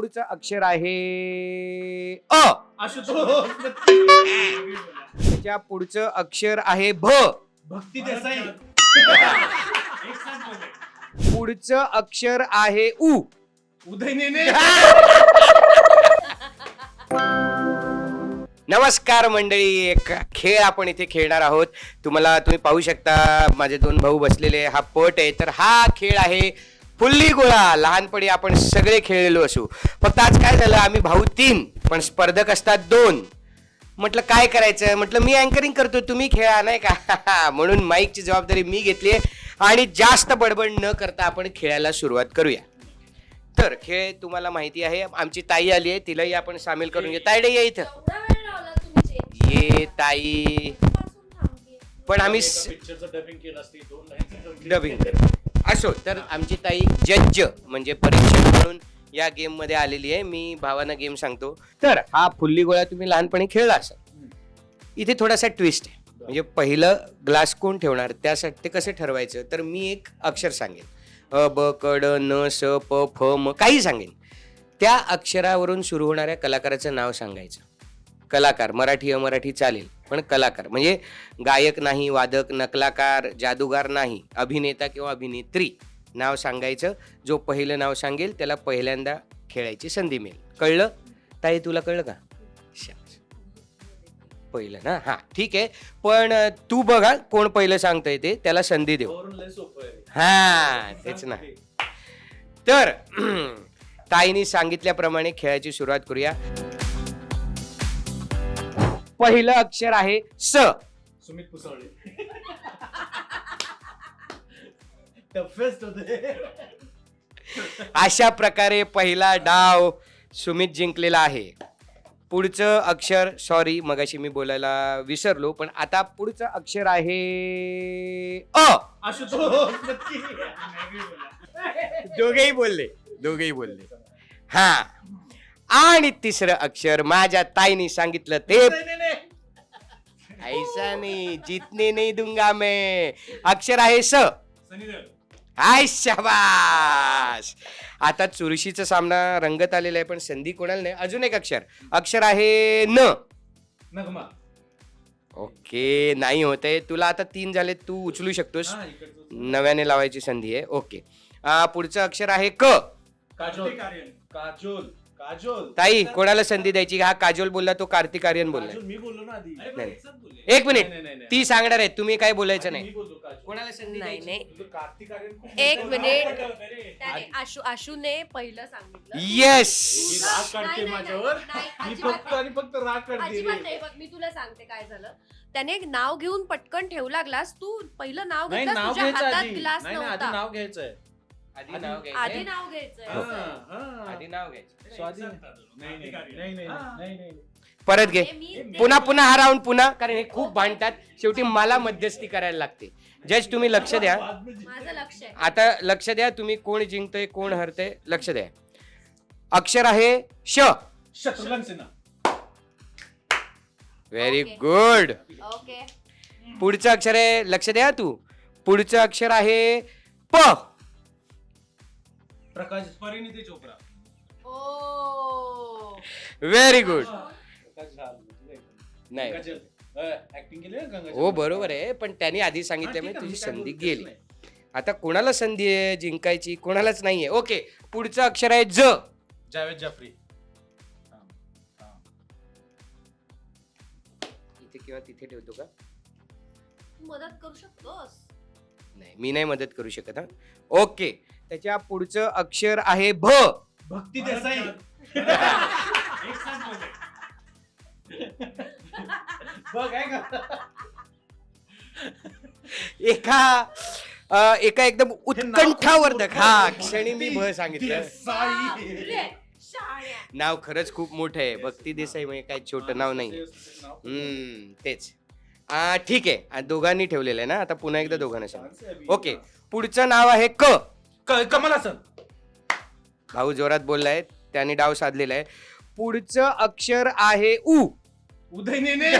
पुढचं अक्षर आहे अ. त्याच्या पुढचं अक्षर आहे भ. भक्ती देसाई. पुढचं अक्षर आहे उ. उदय नेने नमस्कार मंडळी एक खेळ आपण इथे खेळणार आहोत. तुम्हाला तुम्ही पाहू शकता माझे दोन भाऊ बसलेले हा पट आहे. तर हा खेळ आहे फुल्ली गोळा. लहानपणी आपण सगळे खेळलेलो असू. फक्त आज काय झालं आम्ही भाऊ तीन पण स्पर्धक असतात दोन. म्हटलं काय करायचं? म्हटलं मी अँकरिंग करतो तुम्ही खेळा नाही का? म्हणून माईकची जबाबदारी मी घेतली आणि जास्त बडबड न करता आपण खेळायला सुरुवात करूया. तर खेळ तुम्हाला माहिती आहे आमची ताई आली आहे तिलाही आपण सामील करून घेऊ. ताईडे या इथं. एवढा वेळ लावला तुम्ही change ये ताई. पण आम्ही पिक्चरचं डबिंग असो. तर आमची ताई जज म्हणजे परीक्षक म्हणून या गेममध्ये आलेली आहे. मी भावानं गेम सांगतो. तर हा फुल्ली गोळा तुम्ही लहानपणी खेळला असाल. इथे थोडासा ट्विस्ट आहे. म्हणजे पहिलं ग्लास कोण ठेवणार? त्यासाठी ते कसं ठरवायचं? तर मी एक अक्षर सांगेन. अ ब क ड न स प फ म काही सांगेन. त्या अक्षरावरून सुरू होणाऱ्या कलाकाराचं नाव सांगायचं. कलाकार मराठी अमराठी चालेल पण कलाकार. म्हणजे गायक नाही वादक नकलाकार जादूगार नाही अभिनेता किंवा अभिनेत्री नाव सांगायचं. जो पहिलं नाव सांगेल त्याला पहिल्यांदा खेळायची संधी मिळेल. कळलं? ताई तुला कळलं का. पहिलं ना? हां ठीक आहे. पण तू बघा कोण पहिलं सांगता येते त्याला संधी देऊ. हा तेच ना. तर ताईने सांगितल्याप्रमाणे खेळाची सुरुवात करूया. पहिलं अक्षर आहे स. सुमित टफेस्ट होते. अशा प्रकारे पहिला डाव सुमित जिंकलेला आहे. पुढचं अक्षर सॉरी मगाशी मी बोलायला विसरलो पण आता पुढचं अक्षर आहे अ. आशुतोष नक्की. दोघेही बोलले दोघेही बोलले. हा. आणि तिसरं अक्षर माझ्या ताईने सांगितलं ते. ऐसा नाही जितने नाही दूंगा मैं. अक्षर आहे स. हाय शाबास. आता चुरशीचा सामना रंगत आलेला आहे पण संधी कोणाला नाही. अजून एक अक्षर. अक्षर आहे न. नगमा. ओके नाही होत आहे. तुला आता तीन झाले तू उचलू शकतोस. नव्याने लावायची संधी आहे. ओके. आ, पुढचं अक्षर आहे क. काजोल. काजोल. ताई कोणाला संधी द्यायची? हा काजोल बोलला तो कार्तिक आर्यन बोलला. काजोल मी बोललो ना आधी. नाही. एक नाही, मिनिट नाही. ती सांगणार आहे तुम्ही काय बोलायचं मी नाही. बोललो काजोल. कोणाला संधी नाही द्यायची? नाही. तुझं कार्तिक आर्यन खूप एक मोठं मिनिट. नाव ठेवलंय रे. त्याने आशु आशुने पहिलं सांगितलं. येस तुला- राग काढते नाही, नाही, माझ्यावर. नाही, मी अजिबात फक्त आणि फक्त राग काढते अजिबात रे. नाही बघ मी तुला सांगते काय झालं. त्याने एक नाव घेऊन पटकन ठेवला ग्लास तू पहिलं नाव नाही घेतलास नाव तुझ्या घ्यायचं हातात आधी. ग्लास नाही नाही, आधी नव्हता. नाव घ्यायचंय. आधी नाव आधी घ्यायचं नाव घ्यायचंय. हा, असं. हा. आधी नाव घ्यायचं स्वाधी नाही नाही नाही नाही नाही नाही परत घे. पुन्हा पुन्हा हा राऊंड पुन्हा कारण हे खूप भांडतात. शेवटी मला मध्यस्थी करायला लागते. जज तुम्ही लक्ष द्या. माझं लक्ष आहे. आता लक्ष द्या तुम्ही कोण जिंकतय कोण हरतय लक्ष द्या. अक्षर आहे श. Shatrughan Sinha. Very Okay. Good okay पुढचं अक्षर आहे लक्ष द्या तू. पुढचं अक्षर आहे प. प्रकाश परिणिती चोप्रा ओ. व्हेरी गुड प्रकाश झाल नाही ऍक्टिंग केली ना गंगाजल? हो बरोबर आहे. पण त्यांनी आधी सांगितल्यामुळे आहे, तुझी मी काय संधी गेली. आता कोणाला संधी आहे जिंकायची? कोणालाच नाहीये. ओके पुढचं अक्षर आहे ज. जावेद जाफरी. इथे किंवा तिथे ठेवतो का? तू मदत करू शकतोस. नाही मी नाही मदत करू शकत हा. ओके. त्याच्या पुढचं अक्षर आहे भ. भक्ती देसाई. बघ आहे का एका अ, एका एकदम उत्कंठावर्धक. हा क्षणी मी भ सांगितलं. देसाई. नाव खरंच खूप मोठं आहे. भक्ती देसाई म्हणजे काही छोटं नाव नाही. हम्म तेच. आ, ठीक आहे. आ, दोघांनी ठेवलेलं आहे ना? आता पुन्हा एकदा दोघांना सांग. ओके. पुढचं नाव आहे क. क- कमल हसन. भाऊ जोरात बोललाय त्याने डाव साधलेला आहे. पुढचं अक्षर आहे उ. उदय नेने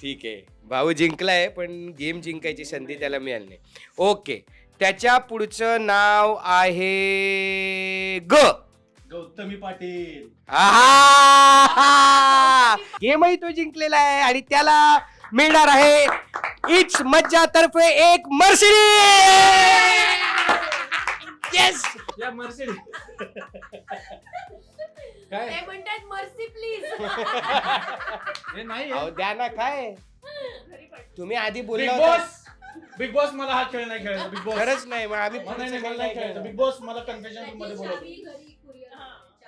ठीक आहे. भाऊ जिंकलाय पण गेम जिंकायची संधी त्याला मिळाली नाही. ओके. त्याच्या पुढचं नाव आहे ग. गौतमी पाटील. गेमही तो जिंकलेला आहे आणि त्याला मिळणार आहे. इट्स मज्जा तर्फे एक मर्सिडी येस या मर्सिडीज. काय? ते म्हणतात मर्सी प्लीज हे नाही अहो द्या ना काय? तुम्ही आधी बिग बोलला होता. बॉस बिग बॉस मला हा खेळ नाही खेळायचा बिग बॉस खरंच नाही मग आम्ही मला नाही पुढचं मला नाही खेळायचं. बिग बॉस मला कन्फेशन रूममध्ये बोलवतो.